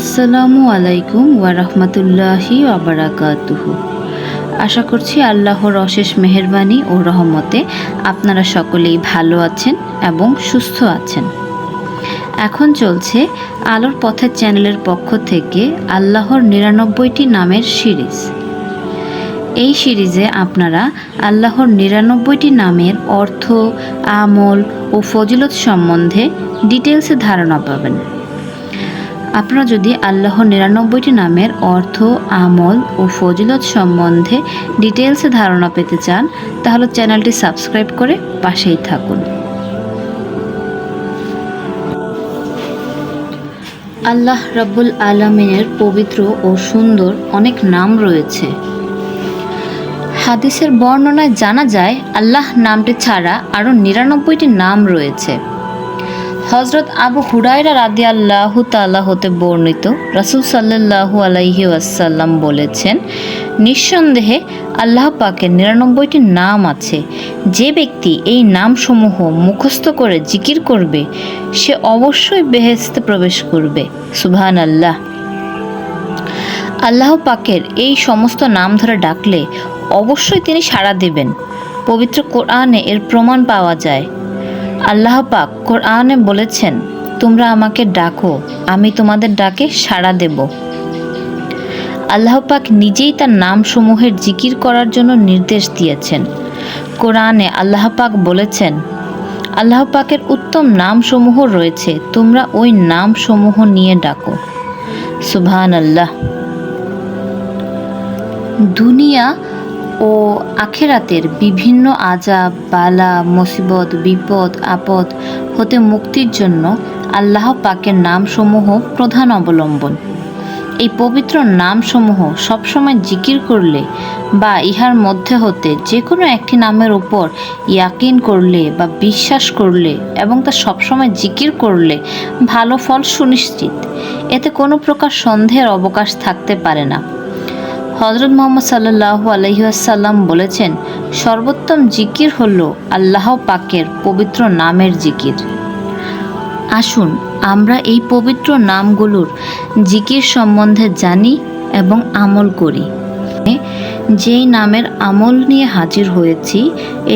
আসসালামু আলাইকুম ওয়ারহমতুল্লাহি আবরাকাতুহু আশা করছি আল্লাহর অশেষ মেহেরবানি ও রহমতে আপনারা সকলেই ভালো আছেন এবং সুস্থ আছেন। এখন চলছে আলোর পথের চ্যানেলের পক্ষ থেকে আল্লাহর নিরানব্বইটি নামের সিরিজ। এই সিরিজে আপনারা আল্লাহর নিরানব্বইটি নামের অর্থ, আমল ও ফজিলত সম্বন্ধে ডিটেলসে ধারণা পাবেন। আপনারা যদি আল্লাহর নিরানব্বইটি নামের অর্থ, আমল ও ফজিলত সম্বন্ধে ডিটেলসে ধারণা পেতে চান, তাহলে চ্যানেলটি সাবস্ক্রাইব করে পাশেই থাকুন। আল্লাহ রাব্বুল আলমিনের পবিত্র ও সুন্দর অনেক নাম রয়েছে। হাদিসের বর্ণনায় জানা যায়, আল্লাহ নামটি ছাড়া আরও নিরানব্বইটি নাম রয়েছে। হজরত আবু হুরাইরা রাদি আল্লাহ তাল্লাহ হতে বর্ণিত রাসুল সাল্লাহু আলাইহি ওয়াসাল্লাম বলেছেন, নিঃসন্দেহে আল্লাহ পাকের নিরানব্বইটি নাম আছে। যে ব্যক্তি এই নামসমূহ মুখস্থ করে জিকির করবে, সে অবশ্যই বেহেস্তে প্রবেশ করবে। সুবহান আল্লাহ আল্লাহ পাকের এই সমস্ত নাম ধরে ডাকলে অবশ্যই তিনি সাড়া দেবেন। পবিত্র কোরআনে এর প্রমাণ পাওয়া যায়। আল্লাহ পাক কোরআনে বলেছেন, তোমরা আমাকে ডাকো, আমি তোমাদের ডাকে সাড়া দেব। আল্লাহ পাক নিজেই তার নামসমূহের জিকির করার জন্য নির্দেশ দিয়েছেন। কোরআনে আল্লাহ পাক বলেছেন, আল্লাহ পাকের উত্তম নামসমূহ রয়েছে, তোমরা ওই নামসমূহ নিয়ে ডাকো। সুবহান আল্লাহ দুনিয়া ও আখেরাতের বিভিন্ন আজাব বালা, মুসিবত, বিপদ, আপদ হতে মুক্তির জন্য আল্লাহ পাকের নামসমূহ প্রধান অবলম্বন। এই পবিত্র নামসমূহ সবসময় জিকির করলে বা ইহার মধ্যে হতে যে কোনো একটি নামের উপর ইয়াকিন করলে বা বিশ্বাস করলে এবং তা সবসময় জিকির করলে ভালো ফল সুনিশ্চিত। এতে কোনো প্রকার সন্দেহের অবকাশ থাকতে পারে না। হজরত মোহাম্মদ সাল্লাহ আলহিহাসাল্লাম বলেছেন, সর্বোত্তম জিকির হল আল্লাহ পাকের পবিত্র নামের জিকির। আসুন, আমরা এই পবিত্র নামগুলোর জিকির সম্বন্ধে জানি এবং আমল করি। যেই নামের আমল নিয়ে হাজির হয়েছি,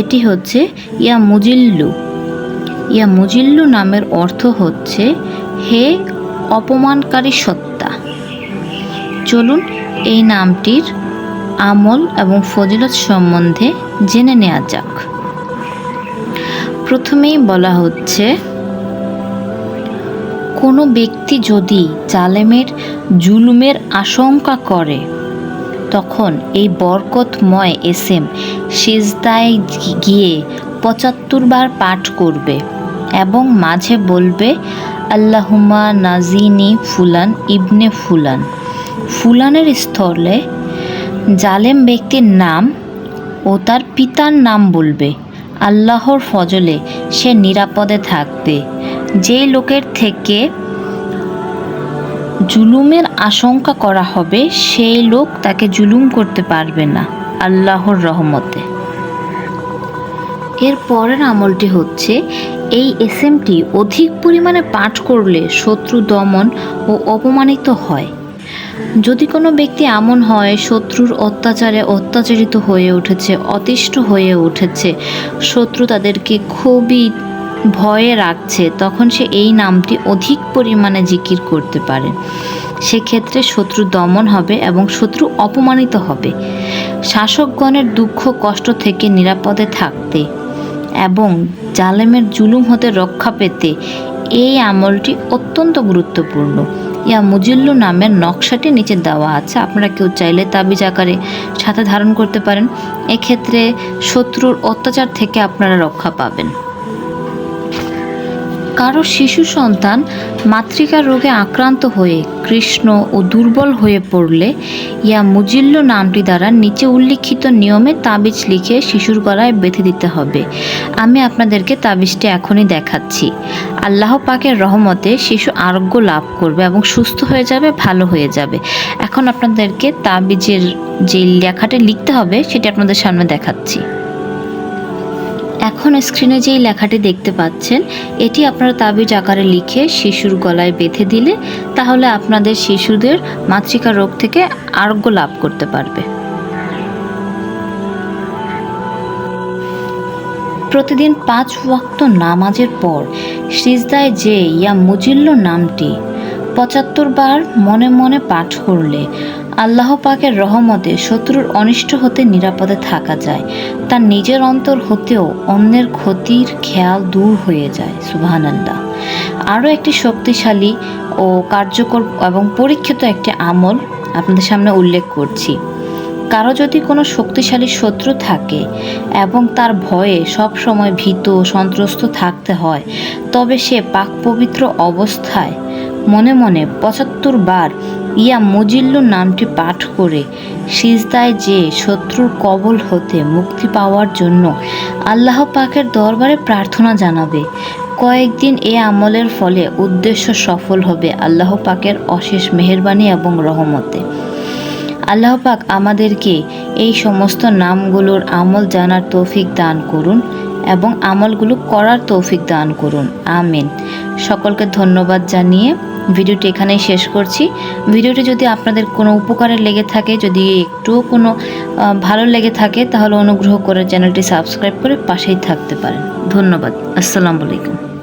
এটি হচ্ছে ইয়া মুজিল্লু। ইয়া মুজিল্লু নামের অর্থ হচ্ছে, হে অপমানকারী সত্তা। চলুন এই নামটির আমল এবং ফজিলত সম্বন্ধে জেনে নেওয়া যাক। প্রথমেই বলা হচ্ছে, কোনো ব্যক্তি যদি জালেমের জুলুমের আশঙ্কা করে, তখন এই বরকতময় এসেম সিজদায় গিয়ে পঁচাত্তর বার পাঠ করবে এবং মাঝে বলবে আল্লাহুমা নাজিনি ফুলান ইবনে ফুলান। ফুলানের স্থলে জালেম ব্যক্তির নাম ও তার পিতার নাম বলবে, আল্লাহর ফজলে সে নিরাপদে থাকবে। যে লোকের থেকে জুলুমের আশঙ্কা করা হবে, সেই লোক তাকে জুলুম করতে পারবে না, আল্লাহর রহমতে। এর পরের আমলটি হচ্ছে, এই এসএমটি অধিক পরিমাণে পাঠ করলে শত্রু দমন ও অপমানিত হয়। যদি কোনো ব্যক্তি এমন হয়, শত্রুর অত্যাচারে অত্যাচারিত হয়ে উঠেছে, অতিষ্ঠ হয়ে উঠেছে, শত্রু তাদেরকে খুবই ভয়ে রাখছে, তখন সে এই নামটি অধিক পরিমাণে জিকির করতে পারে। সেক্ষেত্রে শত্রু দমন হবে এবং শত্রু অপমানিত হবে। শাসকগণের দুঃখ, কষ্ট থেকে নিরাপদে থাকতে এবং জালেমের জুলুম হতে রক্ষা পেতে এই আমলটি অত্যন্ত গুরুত্বপূর্ণ। ইয়া মুজিল্লু নামের নকশাটি নিচে দেওয়া আছে। আপনারা কেউ চাইলে তাবিজ আকারে সাথে ধারণ করতে পারেন। এক্ষেত্রে শত্রুর অত্যাচার থেকে আপনারা রক্ষা পাবেন। কারও শিশু সন্তান মাতৃকার রোগে আক্রান্ত হয়ে কৃষ্ণ ও দুর্বল হয়ে পড়লে ইয়া মুজিল্য নামটি দ্বারা নিচে উল্লিখিত নিয়মে তাবিজ লিখে শিশুর গলায় বেঁধে দিতে হবে। আমি আপনাদেরকে তাবিজটি এখনই দেখাচ্ছি। আল্লাহ পাকের রহমতে শিশু আরোগ্য লাভ করবে এবং সুস্থ হয়ে যাবে, ভালো হয়ে যাবে। এখন আপনাদেরকে তাবিজের যে লেখাটি লিখতে হবে, সেটি আপনাদের সামনে দেখাচ্ছি। এখন স্ক্রিনে যেই লেখাটি দেখতে পাচ্ছেন, এটি আপনারা তাবিজ আকারে লিখে শিশুর গলায় বেঁধে দিলে তাহলে আপনাদের শিশুদের মাতৃকা রোগ থেকে আরোগ্য লাভ করতে পারবে। প্রতিদিন পাঁচ ওয়াক্ত নামাজের পর সিজদায় যে ইয়া মুজিল্ল নামটি পঁচাত্তর বার মনে মনে পাঠ করলে আল্লাহ পাকের রহমতে শত্রুর অনিষ্ট হতে নিরাপদে থাকা যায়, তার নিজের অন্তর হতেও অন্যের ক্ষতির খেয়াল দূর হয়ে যায় আল্লাহ আরও একটি শক্তিশালী ও কার্যকর এবং পরীক্ষিত একটি আমল আপনাদের সামনে উল্লেখ করছি। কারও যদি কোনো শক্তিশালী শত্রু থাকে এবং তার ভয়ে সব সময় ভীত সন্ত্রস্ত থাকতে হয়, তবে সে পাক পবিত্র অবস্থায় মনে মনে পঁচাত্তর বার ইয়া মুজিল্লু নামটি পাঠ করে সিজদায় যে শত্রুর কবল হতে মুক্তি পাওয়ার জন্য আল্লাহ পাকের দরবারে প্রার্থনা জানাবে, কয়েকদিন এ আমলের ফলে উদ্দেশ্য সফল হবে আল্লাহ পাকের অশেষ মেহেরবানি এবং রহমতে। আল্লাহ পাক আমাদেরকে এই সমস্ত নামগুলোর আমল জানার তৌফিক দান করুন এবং আমলগুলো করার তৌফিক দান করুন। আমিন। সকলকে ধন্যবাদ জানিয়ে ভিডিওটি এখানেই শেষ করছি। ভিডিওটি যদি আপনাদের কোনো উপকারে লেগে থাকে, যদি একটুও কোনো ভালো লেগে থাকে, তাহলে অনুগ্রহ করে চ্যানেলটি সাবস্ক্রাইব করে পাশেই থাকতে পারেন। ধন্যবাদ। আসসালামু আলাইকুম।